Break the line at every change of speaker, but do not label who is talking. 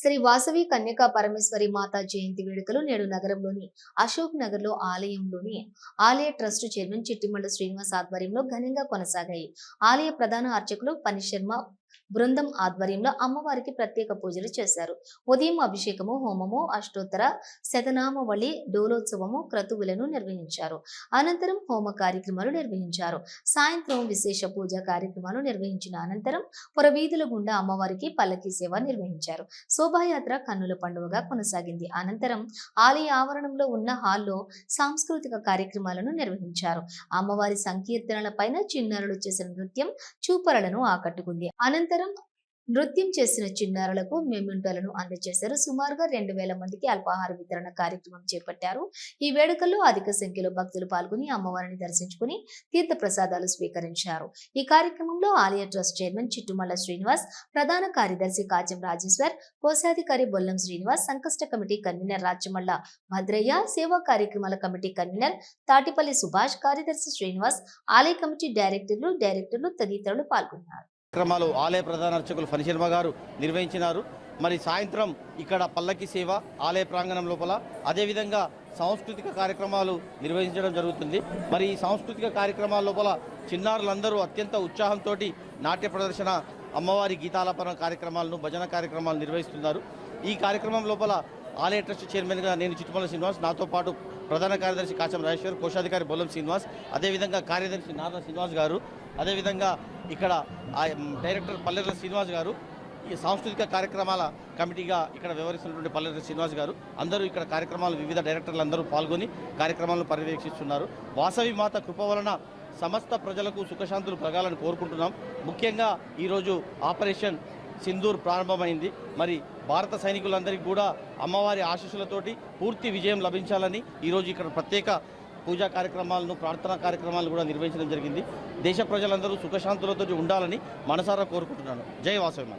శ్రీ వాసవి కన్యకా పరమేశ్వరి మాత జయంతి వేడుకలు నేడు నగరంలోని అశోక్ నగర్లో ఆలయంలోని ఆలయ ట్రస్ట్ చైర్మన్ చిట్టిమల్ల శ్రీనివాస్ ఆధ్వర్యంలో ఘనంగా కొనసాగాయి. ఆలయ ప్రధాన అర్చకులు పని శర్మ బృందం ఆధ్వర్యంలో అమ్మవారికి ప్రత్యేక పూజలు చేశారు. ఉదయం అభిషేకము హోమము అష్టోత్తర శతనామవళి డోలోత్సవము క్రతువులను నిర్వహించారు. అనంతరం హోమ కార్యక్రమాలు నిర్వహించారు. సాయంత్రం విశేష పూజా కార్యక్రమాలు నిర్వహించిన అనంతరం పురవీధుల గుండా అమ్మవారికి పల్లకి సేవ నిర్వహించారు. శోభాయాత్ర కన్నుల పండుగగా కొనసాగింది. అనంతరం ఆలయ ఆవరణంలో ఉన్న హాల్లో సాంస్కృతిక కార్యక్రమాలను నిర్వహించారు. అమ్మవారి సంకీర్తనల పైన చిన్నారులు చేసిన నృత్యం చూపరలను ఆకట్టుకుంది. అనంతరం నృత్యం చేసిన చిన్నారులకు మెమెంటోలను అందజేశారు. సుమారుగా రెండు వేల మందికి అల్పాహార వితరణ కార్యక్రమం చేపట్టారు. ఈ వేడుకల్లో అధిక సంఖ్యలో భక్తులు పాల్గొని అమ్మవారిని దర్శించుకుని తీర్థ ప్రసాదాలు స్వీకరించారు. ఈ కార్యక్రమంలో ఆలయ ట్రస్ట్ చైర్మన్ చిట్టుమల్ల శ్రీనివాస్ ప్రధాన కార్యదర్శి కాచం రాజేశ్వర్ కోశాధికారి బొల్లం శ్రీనివాస్ సంకష్ట కమిటీ కన్వీనర్ రాచమల్ల భద్రయ్య సేవా కార్యక్రమాల కమిటీ కన్వీనర్ తాటిపల్లి సుభాష్ కార్యదర్శి శ్రీనివాస్ ఆలయ కమిటీ డైరెక్టర్లు డైరెక్టర్లు తదితరులు పాల్గొన్నారు.
కార్యక్రమాలు ఆలయ ప్రధాన అర్చకులు ఫణిశర్మ గారు నిర్వహించినారు. మరి సాయంత్రం ఇక్కడ పల్లకి సేవ ఆలయ ప్రాంగణం లోపల అదేవిధంగా సాంస్కృతిక కార్యక్రమాలు నిర్వహించడం జరుగుతుంది. మరి ఈ సాంస్కృతిక కార్యక్రమాల లోపల చిన్నారులందరూ అత్యంత ఉత్సాహంతో నాట్య ప్రదర్శన అమ్మవారి గీతాలాపన కార్యక్రమాలను భజన కార్యక్రమాలు నిర్వహిస్తున్నారు. ఈ కార్యక్రమం లోపల ఆలయ ట్రస్ట్ చైర్మన్గా నేను చిట్టుమల శ్రీనివాస్ నాతో పాటు ప్రధాన కార్యదర్శి కాచం రాజేశ్వర్ కోశాధికారి బొల్లం శ్రీనివాస్ అదేవిధంగా కార్యదర్శి నారా శ్రీనివాస్ గారు అదేవిధంగా ఇక్కడ డైరెక్టర్ పల్లెల శ్రీనివాస్ గారు ఈ సాంస్కృతిక కార్యక్రమాల కమిటీగా ఇక్కడ వ్యవహరిస్తున్నటువంటి పల్లెల శ్రీనివాస్ గారు అందరూ ఇక్కడ కార్యక్రమాలు వివిధ డైరెక్టర్లు అందరూ పాల్గొని కార్యక్రమాలను పర్యవేక్షిస్తున్నారు. వాసవి మాత కృప వలన సమస్త ప్రజలకు సుఖశాంతులు కలగాలని కోరుకుంటున్నాం. ముఖ్యంగా ఈరోజు ఆపరేషన్ సింధూర్ ప్రారంభమైంది. మరి భారత సైనికులందరికీ కూడా అమ్మవారి ఆశీస్సులతోటి పూర్తి విజయం లభించాలని ఈరోజు ఇక్కడ ప్రత్యేక పూజా కార్యక్రమాలను ప్రార్థనా కార్యక్రమాలను కూడా నిర్వహించడం జరిగింది. దేశ ప్రజలందరూ సుఖశాంతులతో ఉండాలని మనసారా కోరుకుంటున్నాను. జై వాసవి